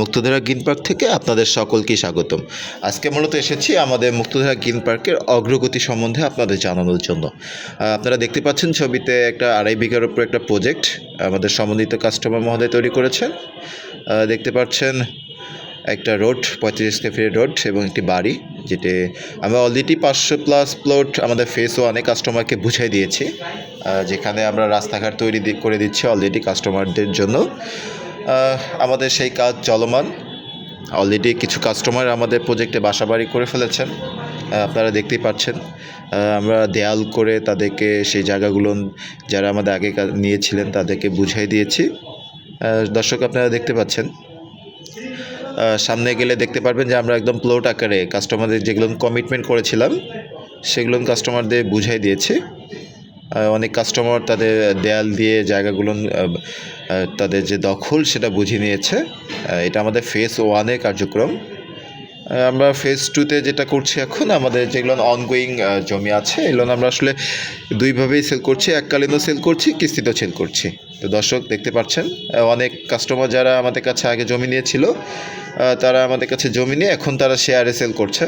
মুক্তধারা green park থেকে আপনাদের সকলকে স্বাগতম। আজকে মূলত এসেছি আমাদের মুক্তধারা গ্রিন পার্কের অগ্রগতি সম্বন্ধে আপনাদের জানানোর জন্য। আপনারা দেখতে পাচ্ছেন ছবিতে একটা আড়াই বিঘার উপর একটা প্রজেক্ট আমাদের সম্বন্ধিত কাস্টমার মহোদয় তৈরি করেছেন। দেখতে পাচ্ছেন একটা রোড, পঁয়ত্রিশ ফিটের রোড এবং একটি বাড়ি, যেটি আমরা অলরেডি পাঁচশো প্লাস প্লট আমাদের ফেস ওয়ানে কাস্টমারকে বুঝাই দিয়েছি। যেখানে আমরা রাস্তাঘাট তৈরি করে দিচ্ছি অলরেডি কাস্টমারদের জন্য। আমাদের সেই কাজ চলমান। অলরেডি কিছু কাস্টমার আমাদের প্রজেক্টে বাসাবাড়ি করে ফেলেছেন। আপনারা দেখতেই পাচ্ছেন। আমরা দেয়াল করে তাদেরকে সেই জায়গাগুলো যারা আমাদের আগে নিয়েছিলেন তাদেরকে বুঝাই দিয়েছি। দর্শক আপনারা দেখতে পাচ্ছেন। সামনে গেলে দেখতে পারবেন যে আমরা একদম প্লট আকারে কাস্টমারদের যেগুলো কমিটমেন্ট করেছিলাম, সেগুলো কাস্টমারদের বুঝাই দিয়েছি। অনেক কাস্টমার তাদের দেয়াল দিয়ে জায়গাগুলো তাদের যে দখল সেটা বুঝিয়ে নিয়েছে। এটা আমাদের ফেস ওয়ানের কার্যক্রম। আমরা ফেজ টুতে যেটা করছি এখন, আমাদের যেগুলো অনগোয়িং জমি আছে, এগুলো আমরা আসলে দুইভাবেই সেল করছি। এককালীনও সেল করছি, কিস্তিতেও সেল করছি। তো দর্শক, দেখতে পাচ্ছেন অনেক কাস্টমার যারা আমাদের কাছে আগে জমি নিয়েছিল তারা আমাদের কাছে জমি নিয়ে এখন তারা শেয়ারে সেল করছে।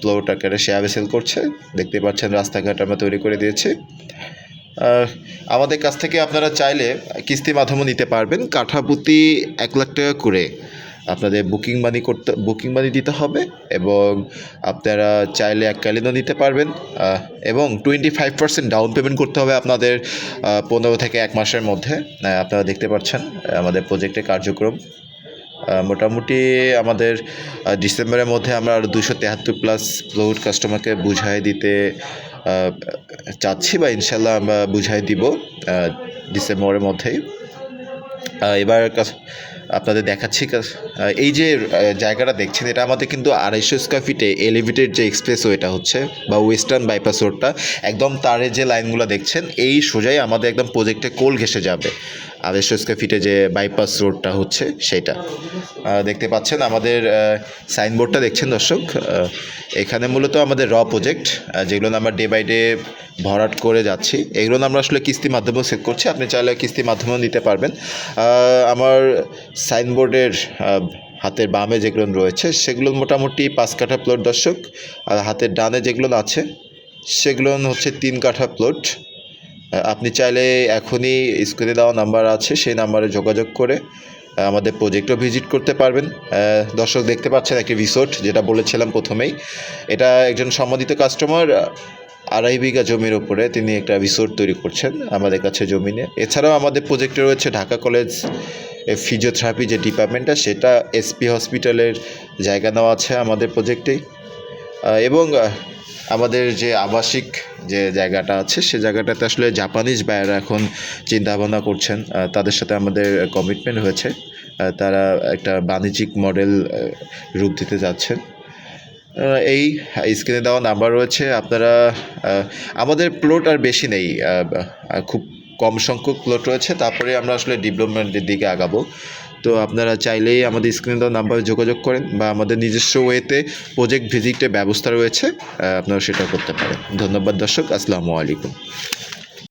প্লট আকারে শেয়ারে সেল করছে। দেখতে পাচ্ছেন রাস্তাঘাট আমরা তৈরি করে দিয়েছি। আমাদের কাছ থেকে আপনারা চাইলে কিস্তির মাধ্যমে নিতে পারবেন। কাঠাপুতি এক লাখ টাকা করে আপনাদের বুকিং মানি করতে বুকিং মানি দিতে হবে এবং আপনারা চাইলে এককালীনও নিতে পারবেন। এবং twenty five percent down payment করতে হবে আপনাদের পনেরো থেকে এক মাসের মধ্যে। আপনারা দেখতে পাচ্ছেন, আমাদের প্রজেক্টের কার্যক্রম। মোটামুটি আমাদের ডিসেম্বরের মধ্যে আমরা আরও দুশো তেহাত্তর প্লাস প্লট কাস্টমারকে বুঝাই দিতে চাচ্ছি বা ইনশাল্লাহ আমরা বুঝাই দিব ডিসেম্বরের মধ্যেই। এবার আপনাদের দেখাচ্ছি এই যে জায়গাটা দেখছেন, এটা আমাদের কিন্তু আড়াইশো স্কোয়ার ফিটে এলিভেটেড যে এক্সপ্রেস ওয়েটা হচ্ছে, বা ওয়েস্টার্ন বাইপাস রোডটা একদম তারের যে লাইনগুলো দেখছেন, এই সোজাই আমাদের একদম প্রজেক্টে কোল ঘেসে যাবে। আড়াইশো স্কোয়ার ফিটে যে বাইপাস রোডটা হচ্ছে সেটা দেখতে পাচ্ছেন আমাদের সাইনবোর্ডটা দেখছেন দর্শক? এখানে মূলত আমাদের র প্রজেক্ট যেগুলো আমরা ডে বাই ডে ভরাট করে যাচ্ছি। এগুলো আমরা আসলে কিস্তির মাধ্যমেও সেল করছি। আপনি চাইলে কিস্তির মাধ্যমেও নিতে পারবেন। আমার সাইনবোর্ডের হাতের বামে যেগুলো রয়েছে, সেগুলো মোটামুটি পাঁচ কাঠা প্লট দর্শক। আর হাতের ডানে যেগুলো আছে, সেগুলো হচ্ছে তিন কাঠা প্লট আপনি চাইলে এখনই স্ক্রিনে দেওয়া নাম্বার আছে, সেই নাম্বারে যোগাযোগ করে আমাদের প্রজেক্টও ভিজিট করতে পারবেন। দর্শক দেখতে পাচ্ছেন একটি রিসোর্ট যেটা বলেছিলাম প্রথমেই। এটা একজন সম্মানিত কাস্টমার আড়াই বিঘা জমির উপরে তিনি একটা রিসোর্ট তৈরি করছেন আমাদের কাছে জমি নিয়ে এছাড়াও আমাদের প্রজেক্টে রয়েছে ঢাকা কলেজ ফিজিওথেরাপি যে ডিপার্টমেন্টটা সেটা এসপি হসপিটালের জায়গা নেওয়া আছে আমাদের প্রজেক্টেই এবং আমাদের যে আবাসিক যে জায়গাটা আছে, সে জায়গাটাতে আসলে জাপানিজ বায়াররা এখন চিন্তা ভাবনা করছেন তাদের সাথে আমাদের কমিটমেন্ট হয়েছে। তারা একটা বাণিজ্যিক মডেল রূপ দিতে যাচ্ছেন। এই স্ক্রিনে দেওয়া নাম্বার রয়েছে। আপনারা আমাদের প্লট আর বেশি নেই। খুব কম সংখ্যক প্লট রয়েছে। তারপরে আমরা আসলে ডেভেলপমেন্টের দিকে আগাবো। তো আপনারা চাইলেই আমাদের স্ক্রিনে দেওয়া নাম্বারে যোগাযোগ করেন বা আমাদের নিজস্ব ওয়েতে প্রজেক্ট ভিজিটের ব্যবস্থা রয়েছে। আপনারা সেটা করতে পারেন। ধন্যবাদ দর্শক। আসসালামু আলাইকুম।